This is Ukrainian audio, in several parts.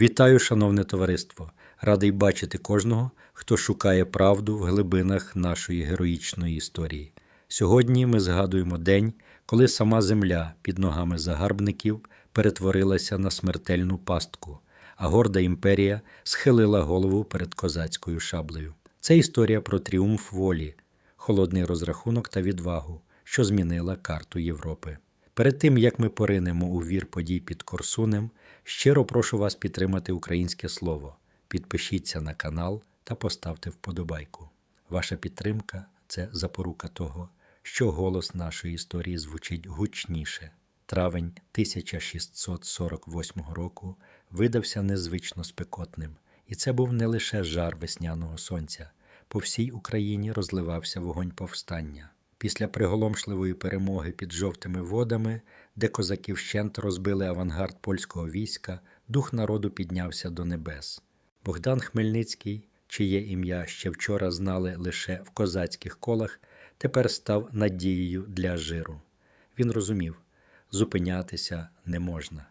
Вітаю, шановне товариство! Радий бачити кожного, хто шукає правду в глибинах нашої героїчної історії. Сьогодні ми згадуємо день, коли сама земля під ногами загарбників перетворилася на смертельну пастку, а горда імперія схилила голову перед козацькою шаблею. Це історія про тріумф волі, холодний розрахунок та відвагу, що змінила карту Європи. Перед тим як ми поринемо у вір подій під Корсунем, щиро прошу вас підтримати українське слово. Підпишіться на канал та поставте вподобайку. Ваша підтримка це запорука того, що голос нашої історії звучить гучніше. Травень 1648 року видався незвично спекотним, і це був не лише жар весняного сонця. По всій Україні розливався вогонь повстання. Після приголомшливої перемоги під жовтими водами, де козаки вщент розбили авангард польського війська, дух народу піднявся до небес. Богдан Хмельницький, чиє ім'я ще вчора знали лише в козацьких колах, тепер став надією для жиру. Він розумів, зупинятися не можна.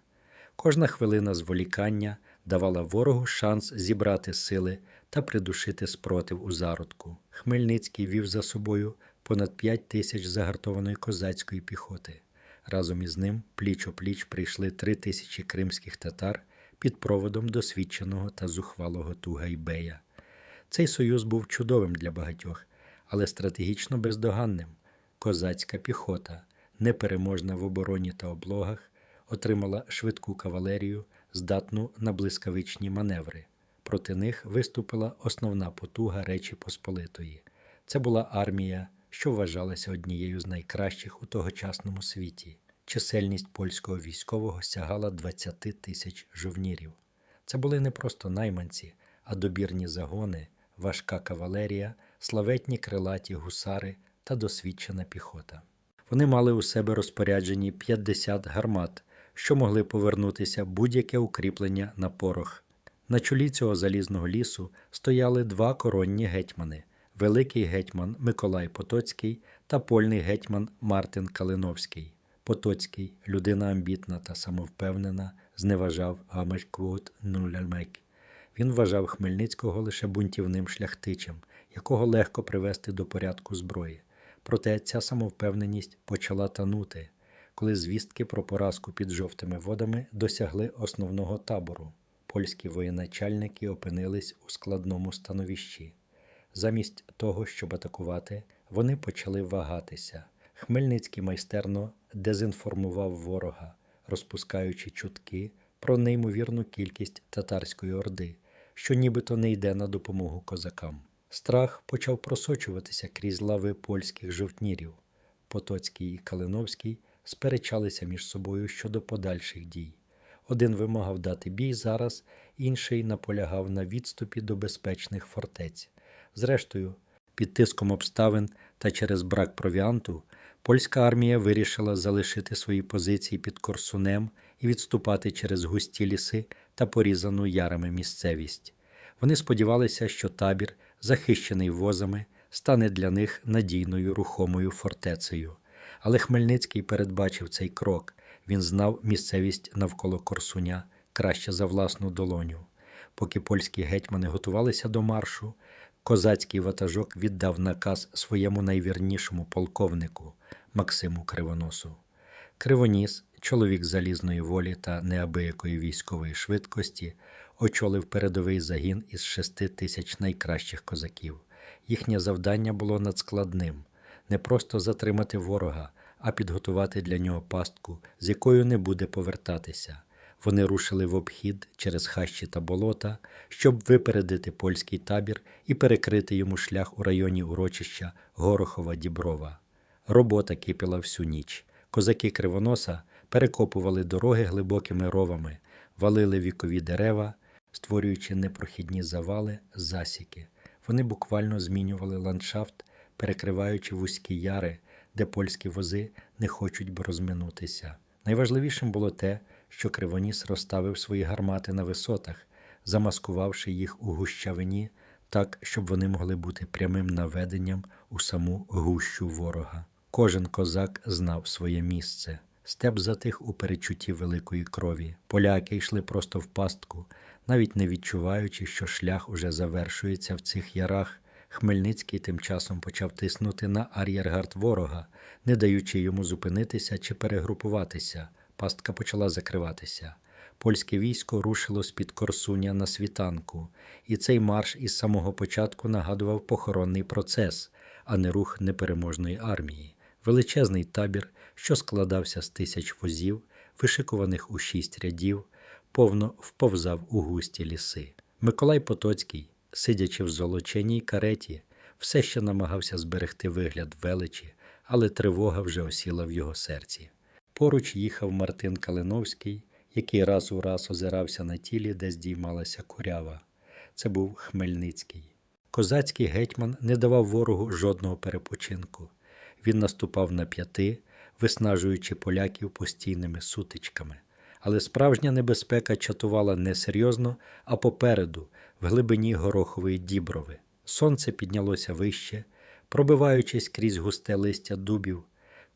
Кожна хвилина зволікання давала ворогу шанс зібрати сили та придушити спротив у зародку. Хмельницький вів за собою понад п'ять тисяч загартованої козацької піхоти. Разом із ним пліч опліч прийшли три тисячі кримських татар під проводом досвідченого та зухвалого Тугайбея. Цей союз був чудовим для багатьох, але стратегічно бездоганним. Козацька піхота, непереможна в обороні та облогах, отримала швидку кавалерію, здатну на блискавичні маневри. Проти них виступила основна потуга Речі Посполитої. Це була армія, що вважалася однією з найкращих у тогочасному світі. Чисельність польського військового сягала 20 тисяч жовнірів. Це були не просто найманці, а добірні загони, важка кавалерія, славетні крилаті гусари та досвідчена піхота. Вони мали у себе розпоряджені 50 гармат, що могли повернутися будь-яке укріплення на порох. На чолі цього залізного лісу стояли два коронні гетьмани великий гетьман Миколай Потоцький та польний гетьман Мартин Калиновський. Потоцький, людина амбітна та самовпевнена, зневажав Гамешквот Нулямек. Він вважав Хмельницького лише бунтівним шляхтичем, якого легко привести до порядку зброї. Проте ця самовпевненість почала танути, коли звістки про поразку під жовтими водами досягли основного табору. Польські воєначальники опинились у складному становищі. Замість того, щоб атакувати, вони почали вагатися. Хмельницький майстерно дезінформував ворога, розпускаючи чутки про неймовірну кількість татарської орди, що нібито не йде на допомогу козакам. Страх почав просочуватися крізь лави польських жовтнірів. Потоцький і Калиновський сперечалися між собою щодо подальших дій. Один вимагав дати бій зараз, інший наполягав на відступі до безпечних фортець. Зрештою, під тиском обставин та через брак провіанту, польська армія вирішила залишити свої позиції під Корсунем і відступати через густі ліси та порізану ярами місцевість. Вони сподівалися, що табір, захищений возами, стане для них надійною рухомою фортецею. Але Хмельницький передбачив цей крок. Він знав місцевість навколо Корсуня краще за власну долоню. Поки польські гетьмани готувалися до маршу, козацький ватажок віддав наказ своєму найвірнішому полковнику Максиму Кривоносу. Кривоніс, чоловік залізної волі та неабиякої військової швидкості, очолив передовий загін із шести тисяч найкращих козаків. Їхнє завдання було надскладним не просто затримати ворога, а підготувати для нього пастку, з якою не буде повертатися. Вони рушили в обхід через хащі та болота, щоб випередити польський табір і перекрити йому шлях у районі урочища Горохова Діброва. Робота кипіла всю ніч. Козаки Кривоноса перекопували дороги глибокими ровами, валили вікові дерева, створюючи непрохідні завали, засіки. Вони буквально змінювали ландшафт, перекриваючи вузькі яри, де польські вози не хочуть б розминутися. Найважливішим було те, що Кривоніс розставив свої гармати на висотах, замаскувавши їх у гущавині так, щоб вони могли бути прямим наведенням у саму гущу ворога. Кожен козак знав своє місце. Степ затих у перечутті великої крові. Поляки йшли просто в пастку, Навіть не відчуваючи, що шлях уже завершується в цих ярах, Хмельницький тим часом почав тиснути на ар'єргард ворога, не даючи йому зупинитися чи перегрупуватися. Пастка почала закриватися. Польське військо рушило з-під Корсуня на світанку, і цей марш із самого початку нагадував похоронний процес, а не рух непереможної армії. Величезний табір, що складався з тисяч возів, вишикуваних у шість рядів, повно вповзав у густі ліси. Миколай Потоцький, сидячи в золоченій кареті, все ще намагався зберегти вигляд величі, але тривога вже осіла в його серці. Поруч їхав Мартин Калиновський, який раз у раз озирався на тілі, де здіймалася курява. Це був Хмельницький. Козацький гетьман не давав ворогу жодного перепочинку. Він наступав на п'яти, виснажуючи поляків постійними сутичками. Але справжня небезпека чатувала не серйозно, а попереду, в глибині горохової діброви. Сонце піднялося вище, пробиваючись крізь густе листя дубів,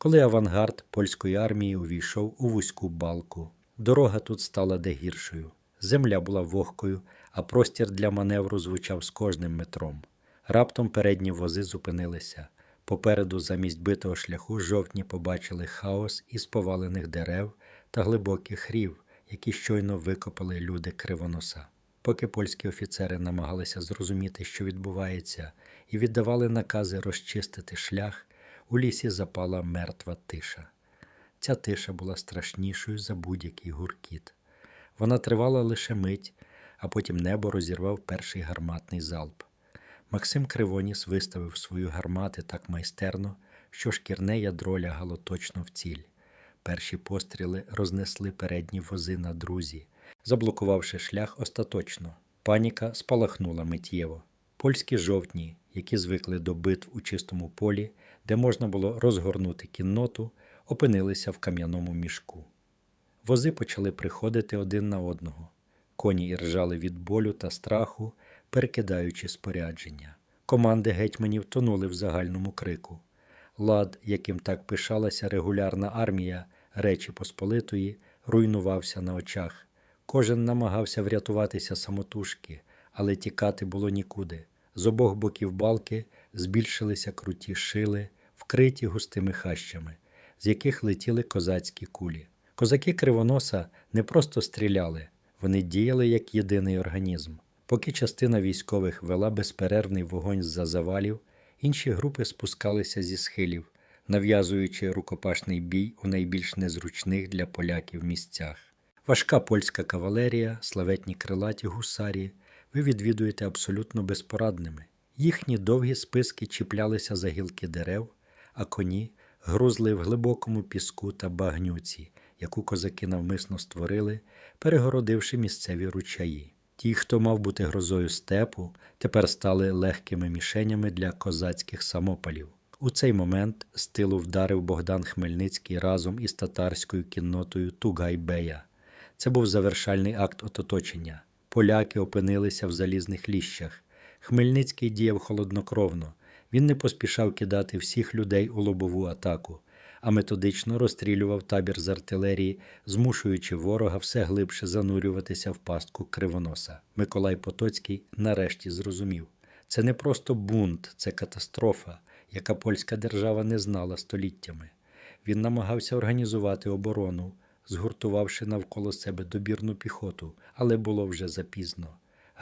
коли авангард польської армії увійшов у вузьку балку. Дорога тут стала де гіршою. Земля була вогкою, а простір для маневру звучав з кожним метром. Раптом передні вози зупинилися. Попереду, замість битого шляху, жовтні побачили хаос із повалених дерев та глибоких рів, які щойно викопали люди кривоноса. Поки польські офіцери намагалися зрозуміти, що відбувається, і віддавали накази розчистити шлях, у лісі запала мертва тиша. Ця тиша була страшнішою за будь-який гуркіт. Вона тривала лише мить, а потім небо розірвав перший гарматний залп. Максим Кривоніс виставив свою гармати так майстерно, що шкірне ядро лягало точно в ціль. Перші постріли рознесли передні вози на друзі, заблокувавши шлях остаточно. Паніка спалахнула миттєво. Польські жовтні, які звикли до битв у чистому полі, де можна було розгорнути кінноту, опинилися в кам'яному мішку. Вози почали приходити один на одного. Коні іржали від болю та страху, перекидаючи спорядження. Команди гетьманів тонули в загальному крику. Лад, яким так пишалася регулярна армія Речі Посполитої, руйнувався на очах. Кожен намагався врятуватися самотужки, але тікати було нікуди. З обох боків балки збільшилися круті шили, вкриті густими хащами, з яких летіли козацькі кулі. Козаки кривоноса не просто стріляли, вони діяли як єдиний організм. Поки частина військових вела безперервний вогонь з-за завалів, інші групи спускалися зі схилів, нав'язуючи рукопашний бій у найбільш незручних для поляків місцях. Важка польська кавалерія, славетні крилаті гусарі, ви відвідуєте абсолютно безпорадними. Їхні довгі списки чіплялися за гілки дерев, а коні грузли в глибокому піску та багнюці, яку козаки навмисно створили, перегородивши місцеві ручаї. Ті, хто мав бути грозою степу, тепер стали легкими мішенями для козацьких самопалів. У цей момент з тилу вдарив Богдан Хмельницький разом із татарською кіннотою Тугайбея. Це був завершальний акт ототочення. Поляки опинилися в залізних ліщах. Хмельницький діяв холоднокровно. Він не поспішав кидати всіх людей у лобову атаку, а методично розстрілював табір з артилерії, змушуючи ворога все глибше занурюватися в пастку кривоноса. Миколай Потоцький нарешті зрозумів: це не просто бунт, це катастрофа, яка польська держава не знала століттями. Він намагався організувати оборону, згуртувавши навколо себе добірну піхоту, але було вже запізно.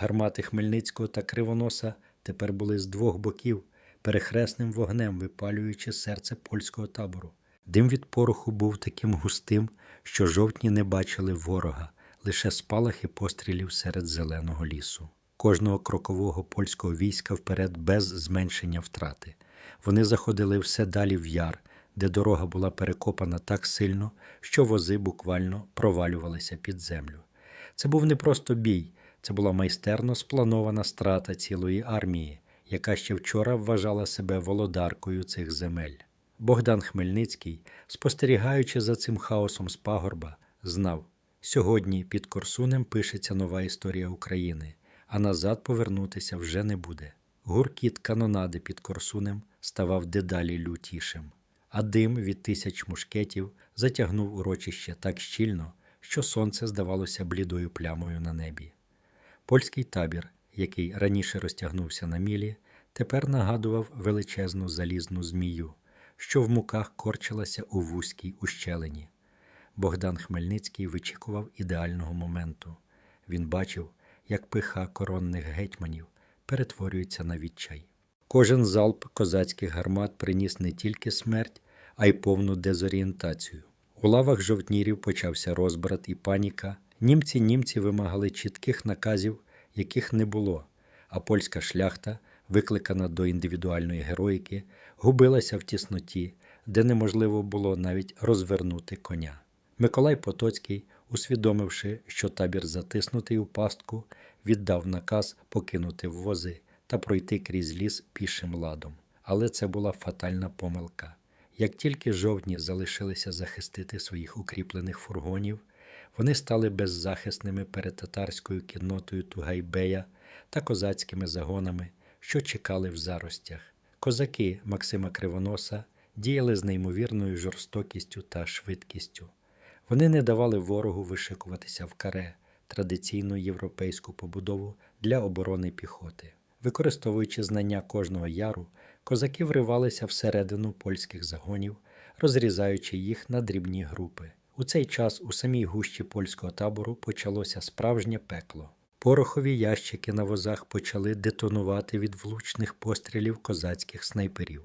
Гармати Хмельницького та Кривоноса тепер були з двох боків, перехресним вогнем випалюючи серце польського табору. Дим від пороху був таким густим, що жовтні не бачили ворога, лише спалахи пострілів серед зеленого лісу. Кожного крокового польського війська вперед без зменшення втрати. Вони заходили все далі в яр, де дорога була перекопана так сильно, що вози буквально провалювалися під землю. Це був не просто бій, це була майстерно спланована страта цілої армії, яка ще вчора вважала себе володаркою цих земель. Богдан Хмельницький, спостерігаючи за цим хаосом з пагорба, знав, сьогодні під Корсунем пишеться нова історія України, а назад повернутися вже не буде. Гуркіт канонади під Корсунем ставав дедалі лютішим, а дим від тисяч мушкетів затягнув урочище так щільно, що сонце здавалося блідою плямою на небі. Польський табір, який раніше розтягнувся на мілі, тепер нагадував величезну залізну змію, що в муках корчилася у вузькій ущелині. Богдан Хмельницький вичікував ідеального моменту. Він бачив, як пиха коронних гетьманів перетворюється на відчай. Кожен залп козацьких гармат приніс не тільки смерть, а й повну дезорієнтацію. У лавах жовтнірів почався розбрат і паніка. Німці німці вимагали чітких наказів, яких не було, а польська шляхта, викликана до індивідуальної героїки, губилася в тісноті, де неможливо було навіть розвернути коня. Миколай Потоцький, усвідомивши, що табір затиснутий у пастку, віддав наказ покинути вози та пройти крізь ліс пішим ладом. Але це була фатальна помилка. Як тільки жовтні залишилися захистити своїх укріплених фургонів, вони стали беззахисними перед татарською кіннотою Тугайбея та козацькими загонами, що чекали в заростях. Козаки Максима Кривоноса діяли з неймовірною жорстокістю та швидкістю. Вони не давали ворогу вишикуватися в каре, традиційну європейську побудову для оборони піхоти. Використовуючи знання кожного яру, козаки вривалися всередину польських загонів, розрізаючи їх на дрібні групи. У цей час у самій гущі польського табору почалося справжнє пекло. Порохові ящики на возах почали детонувати від влучних пострілів козацьких снайперів.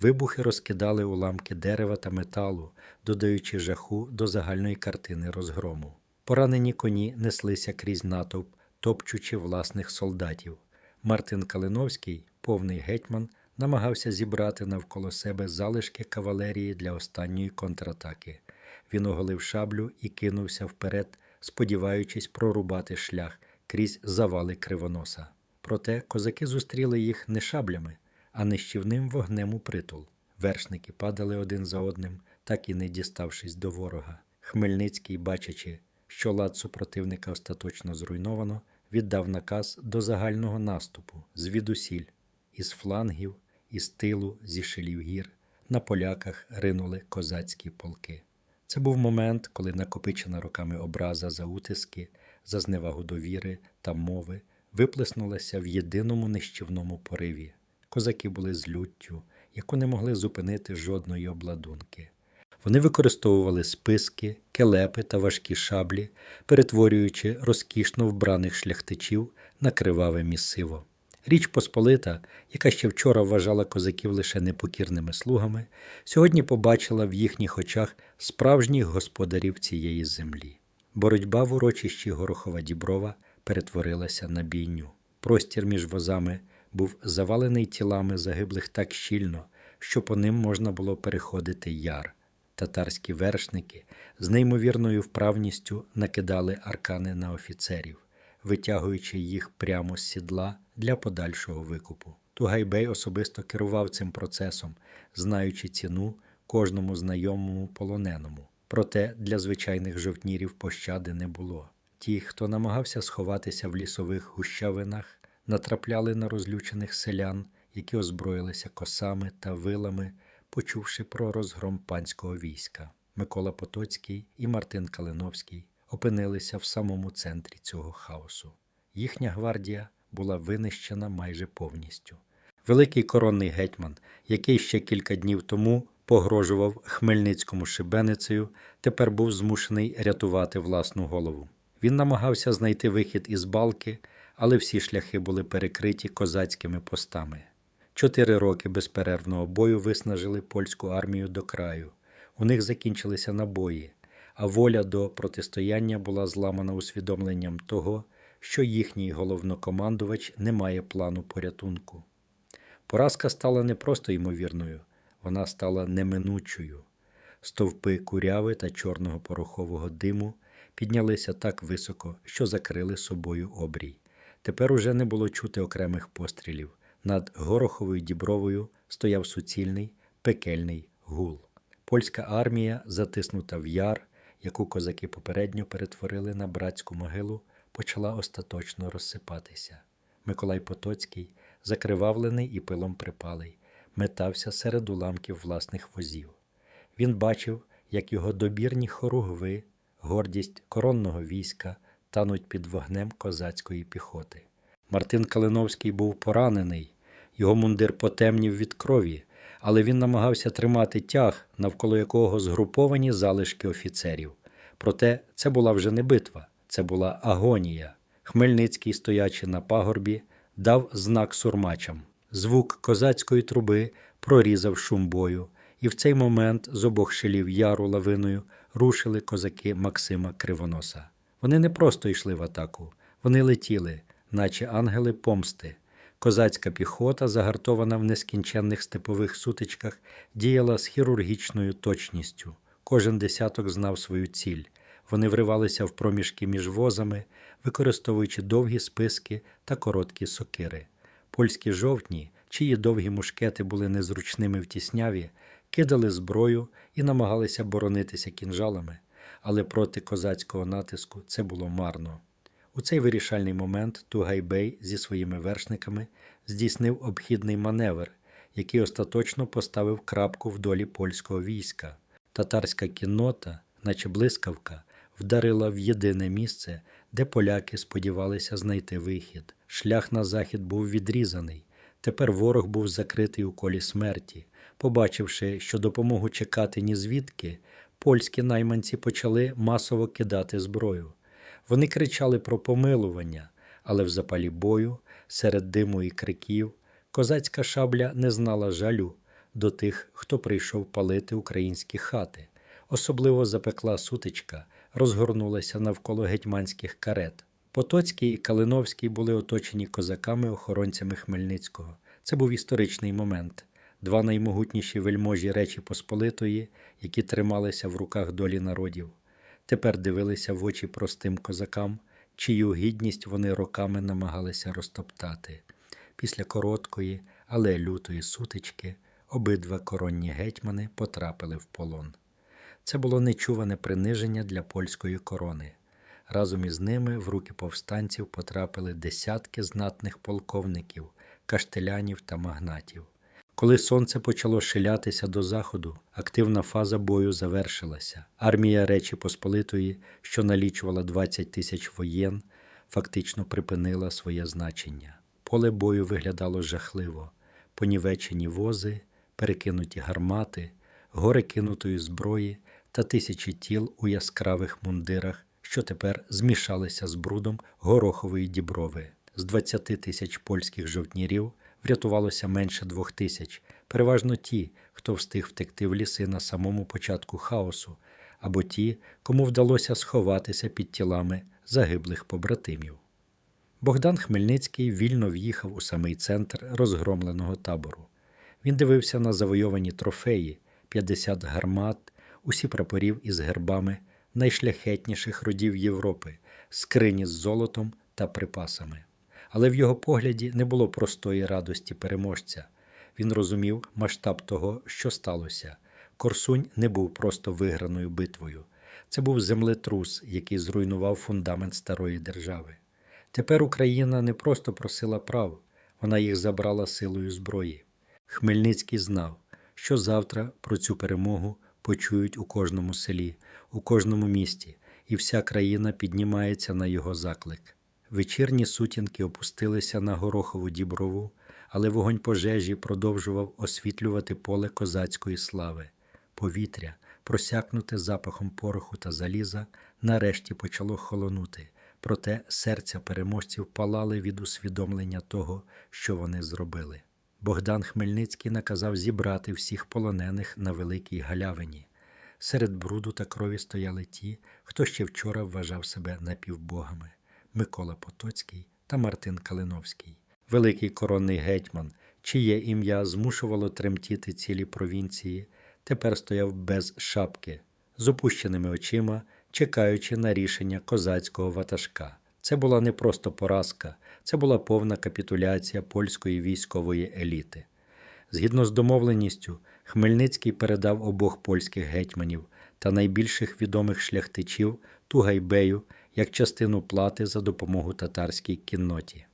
Вибухи розкидали уламки дерева та металу, додаючи жаху до загальної картини розгрому. Поранені коні неслися крізь натовп, топчучи власних солдатів. Мартин Калиновський, повний гетьман, намагався зібрати навколо себе залишки кавалерії для останньої контратаки. Він оголив шаблю і кинувся вперед, сподіваючись прорубати шлях крізь завали кривоноса. Проте козаки зустріли їх не шаблями, а нищівним вогнем у притул. Вершники падали один за одним, так і не діставшись до ворога. Хмельницький, бачачи, що лад супротивника остаточно зруйновано, віддав наказ до загального наступу звідусіль, із флангів, із тилу, зі шилів гір. На поляках ринули козацькі полки. Це був момент, коли накопичена роками образа за утиски, за зневагу довіри та мови виплеснулася в єдиному нищівному пориві. Козаки були з люттю, яку не могли зупинити жодної обладунки. Вони використовували списки, келепи та важкі шаблі, перетворюючи розкішно вбраних шляхтичів на криваве місиво. Річ Посполита, яка ще вчора вважала козаків лише непокірними слугами, сьогодні побачила в їхніх очах справжніх господарів цієї землі. Боротьба в урочищі Горохова Діброва перетворилася на бійню. Простір між возами був завалений тілами загиблих так щільно, що по ним можна було переходити яр. Татарські вершники з неймовірною вправністю накидали аркани на офіцерів, витягуючи їх прямо з сідла для подальшого викупу. Тугайбей особисто керував цим процесом, знаючи ціну кожному знайомому полоненому. Проте для звичайних жовтнірів пощади не було. Ті, хто намагався сховатися в лісових гущавинах, натрапляли на розлючених селян, які озброїлися косами та вилами, почувши про розгром панського війська. Микола Потоцький і Мартин Калиновський опинилися в самому центрі цього хаосу. Їхня гвардія була винищена майже повністю. Великий коронний гетьман, який ще кілька днів тому погрожував Хмельницькому шибеницею, тепер був змушений рятувати власну голову. Він намагався знайти вихід із балки, але всі шляхи були перекриті козацькими постами. Чотири роки безперервного бою виснажили польську армію до краю. У них закінчилися набої, а воля до протистояння була зламана усвідомленням того, що їхній головнокомандувач не має плану порятунку. Поразка стала не просто ймовірною, вона стала неминучою. Стовпи куряви та чорного порохового диму піднялися так високо, що закрили собою обрій. Тепер уже не було чути окремих пострілів. Над Гороховою дібровою стояв суцільний пекельний гул. Польська армія, затиснута в яр, яку козаки попередньо перетворили на братську могилу, почала остаточно розсипатися. Миколай Потоцький, закривавлений і пилом припалий, метався серед уламків власних возів. Він бачив, як його добірні хоругви, гордість коронного війська, тануть під вогнем козацької піхоти. Мартин Калиновський був поранений, його мундир потемнів від крові, але він намагався тримати тяг, навколо якого згруповані залишки офіцерів. Проте це була вже не битва, це була агонія. Хмельницький, стоячи на пагорбі, дав знак сурмачам. Звук козацької труби прорізав шум бою, і в цей момент з обох шилів яру лавиною рушили козаки Максима Кривоноса. Вони не просто йшли в атаку, вони летіли, наче ангели помсти. Козацька піхота, загартована в нескінченних степових сутичках, діяла з хірургічною точністю. Кожен десяток знав свою ціль. Вони вривалися в проміжки між возами, використовуючи довгі списки та короткі сокири. Польські жовтні, чиї довгі мушкети були незручними в тісняві, кидали зброю і намагалися боронитися кінжалами, але проти козацького натиску це було марно. У цей вирішальний момент Тугайбей зі своїми вершниками здійснив обхідний маневр, який остаточно поставив крапку в долі польського війська. Татарська кіннота, наче блискавка, вдарила в єдине місце, де поляки сподівалися знайти вихід. Шлях на захід був відрізаний. Тепер ворог був закритий у колі смерті. Побачивши, що допомогу чекати ні звідки, польські найманці почали масово кидати зброю. Вони кричали про помилування, але в запалі бою, серед диму і криків, козацька шабля не знала жалю до тих, хто прийшов палити українські хати. Особливо запекла сутичка, розгорнулася навколо гетьманських карет. Потоцький і Калиновський були оточені козаками-охоронцями Хмельницького. Це був історичний момент. Два наймогутніші вельможі Речі Посполитої, які трималися в руках долі народів, тепер дивилися в очі простим козакам, чию гідність вони роками намагалися розтоптати. Після короткої, але лютої сутички обидва коронні гетьмани потрапили в полон. Це було нечуване приниження для польської корони. Разом із ними в руки повстанців потрапили десятки знатних полковників, каштелянів та магнатів. Коли сонце почало шилятися до заходу, активна фаза бою завершилася. Армія Речі Посполитої, що налічувала 20 тисяч воєн, фактично припинила своє значення. Поле бою виглядало жахливо: понівечені вози, перекинуті гармати, гори кинутої зброї та тисячі тіл у яскравих мундирах, що тепер змішалися з брудом горохової діброви. З 20 тисяч польських жовтнірів врятувалося менше двох тисяч, переважно ті, хто встиг втекти в ліси на самому початку хаосу, або ті, кому вдалося сховатися під тілами загиблих побратимів. Богдан Хмельницький вільно в'їхав у самий центр розгромленого табору. Він дивився на завойовані трофеї, 50 гармат, усі прапорів із гербами найшляхетніших родів Європи, скрині з золотом та припасами. Але в його погляді не було простої радості переможця. Він розумів масштаб того, що сталося. Корсунь не був просто виграною битвою. Це був землетрус, який зруйнував фундамент старої держави. Тепер Україна не просто просила прав, вона їх забрала силою зброї. Хмельницький знав, що завтра про цю перемогу почують у кожному селі, у кожному місті, і вся країна піднімається на його заклик. Вечірні сутінки опустилися на горохову діброву, але вогонь пожежі продовжував освітлювати поле козацької слави. Повітря, просякнуте запахом пороху та заліза, нарешті почало холонути, проте серця переможців палали від усвідомлення того, що вони зробили. Богдан Хмельницький наказав зібрати всіх полонених на великій галявині. Серед бруду та крові стояли ті, хто ще вчора вважав себе напівбогами. Микола Потоцький та Мартин Калиновський, великий коронний гетьман, чиє ім'я змушувало тремтіти цілі провінції, тепер стояв без шапки, з опущеними очима, чекаючи на рішення козацького ватажка. Це була не просто поразка, це була повна капітуляція польської військової еліти. Згідно з домовленістю, Хмельницький передав обох польських гетьманів та найбільших відомих шляхтичів Тугайбею як частину плати за допомогу татарській кінноті.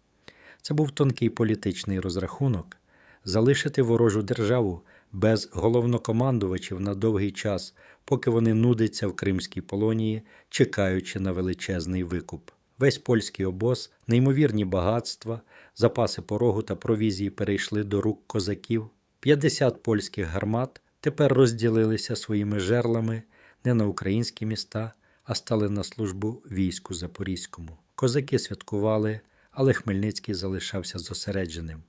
Це був тонкий політичний розрахунок залишити ворожу державу без головнокомандувачів на довгий час, поки вони нудяться в Кримській полонії, чекаючи на величезний викуп. Весь польський обоз, неймовірні багатства, запаси порогу та провізії перейшли до рук козаків. 50 польських гармат тепер розділилися своїми жерлами не на українські міста, а стали на службу війську Запорізькому. Козаки святкували, але Хмельницький залишався зосередженим.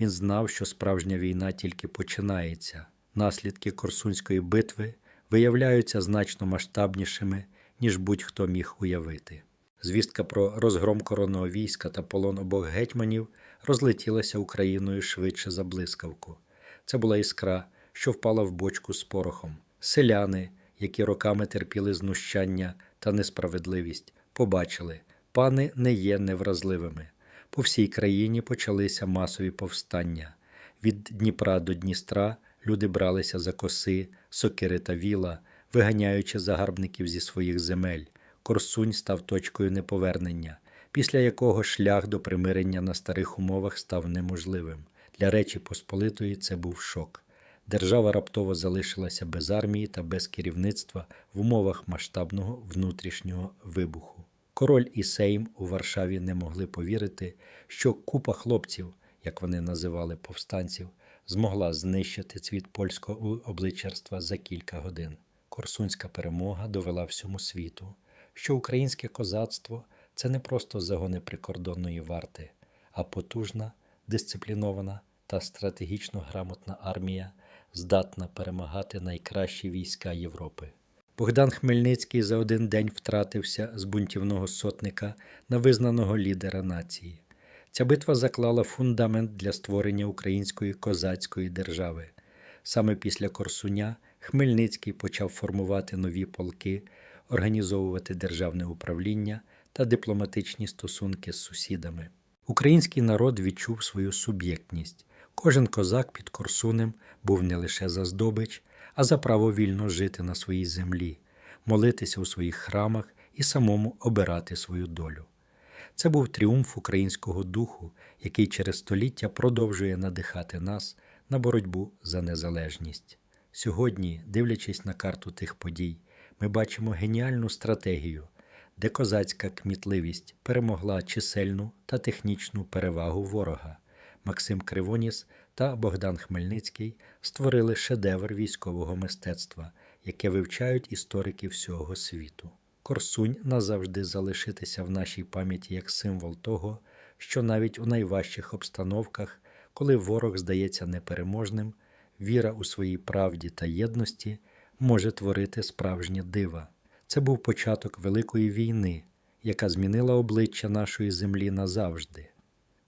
Він знав, що справжня війна тільки починається. Наслідки Корсунської битви виявляються значно масштабнішими, ніж будь-хто міг уявити. Звістка про розгром коронного війська та полон обох гетьманів розлетілася Україною швидше за блискавку. Це була іскра, що впала в бочку з порохом. Селяни, які роками терпіли знущання та несправедливість, побачили, пани не є невразливими. По всій країні почалися масові повстання. Від Дніпра до Дністра люди бралися за коси, сокири та віла, виганяючи загарбників зі своїх земель. Корсунь став точкою неповернення, після якого шлях до примирення на старих умовах став неможливим. Для Речі Посполитої це був шок. Держава раптово залишилася без армії та без керівництва в умовах масштабного внутрішнього вибуху. Король і Сейм у Варшаві не могли повірити, що купа хлопців, як вони називали повстанців, змогла знищити цвіт польського обличчярства за кілька годин. Корсунська перемога довела всьому світу, що українське козацтво це не просто загони прикордонної варти, а потужна, дисциплінована та стратегічно грамотна армія, здатна перемагати найкращі війська Європи. Богдан Хмельницький за один день втратився з бунтівного сотника на визнаного лідера нації. Ця битва заклала фундамент для створення української козацької держави. Саме після Корсуня Хмельницький почав формувати нові полки, організовувати державне управління та дипломатичні стосунки з сусідами. Український народ відчув свою суб'єктність. Кожен козак під Корсунем був не лише за здобич, а за право вільно жити на своїй землі, молитися у своїх храмах і самому обирати свою долю. Це був тріумф українського духу, який через століття продовжує надихати нас на боротьбу за незалежність. Сьогодні, дивлячись на карту тих подій, ми бачимо геніальну стратегію, де козацька кмітливість перемогла чисельну та технічну перевагу ворога. Максим Кривоніс та Богдан Хмельницький створили шедевр військового мистецтва, яке вивчають історики всього світу. Корсунь назавжди залишитися в нашій пам'яті як символ того, що навіть у найважчих обстановках, коли ворог здається непереможним, віра у своїй правді та єдності може творити справжнє дива. Це був початок Великої війни, яка змінила обличчя нашої землі назавжди.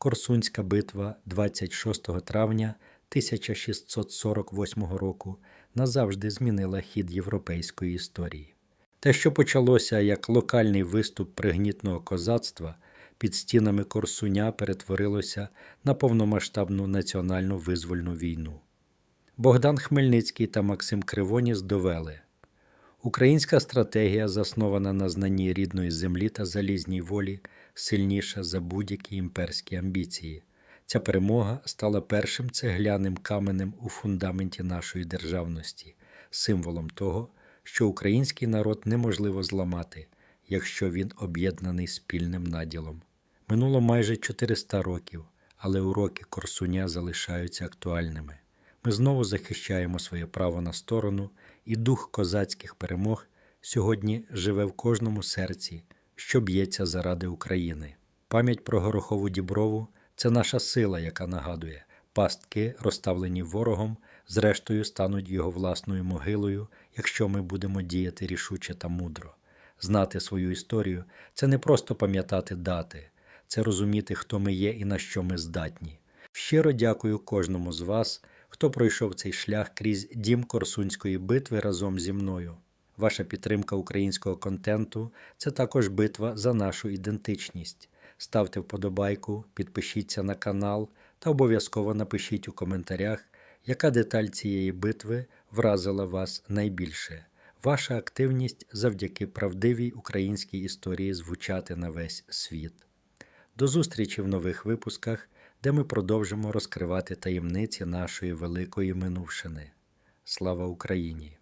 Корсунська битва 26 травня 1648 року назавжди змінила хід європейської історії. Те, що почалося як локальний виступ пригнітного козацтва, під стінами Корсуня перетворилося на повномасштабну національну визвольну війну. Богдан Хмельницький та Максим Кривоніс довели, українська стратегія, заснована на знанні рідної землі та залізній волі, сильніша за будь-які імперські амбіції. Ця перемога стала першим цегляним каменем у фундаменті нашої державності, символом того, що український народ неможливо зламати, якщо він об'єднаний спільним наділом. Минуло майже 400 років, але уроки Корсуня залишаються актуальними. Ми знову захищаємо своє право на сторону, і дух козацьких перемог сьогодні живе в кожному серці, що б'ється заради України. Пам'ять про Горохову Діброву це наша сила, яка нагадує, пастки, розставлені ворогом, зрештою стануть його власною могилою, якщо ми будемо діяти рішуче та мудро. Знати свою історію це не просто пам'ятати дати, це розуміти, хто ми є і на що ми здатні. Щиро дякую кожному з вас, хто пройшов цей шлях крізь дім Корсунської битви разом зі мною. Ваша підтримка українського контенту це також битва за нашу ідентичність. Ставте вподобайку, підпишіться на канал та обов'язково напишіть у коментарях, яка деталь цієї битви вразила вас найбільше. Ваша активність завдяки правдивій українській історії звучати на весь світ. До зустрічі в нових випусках, де ми продовжимо розкривати таємниці нашої великої минувшини. Слава Україні!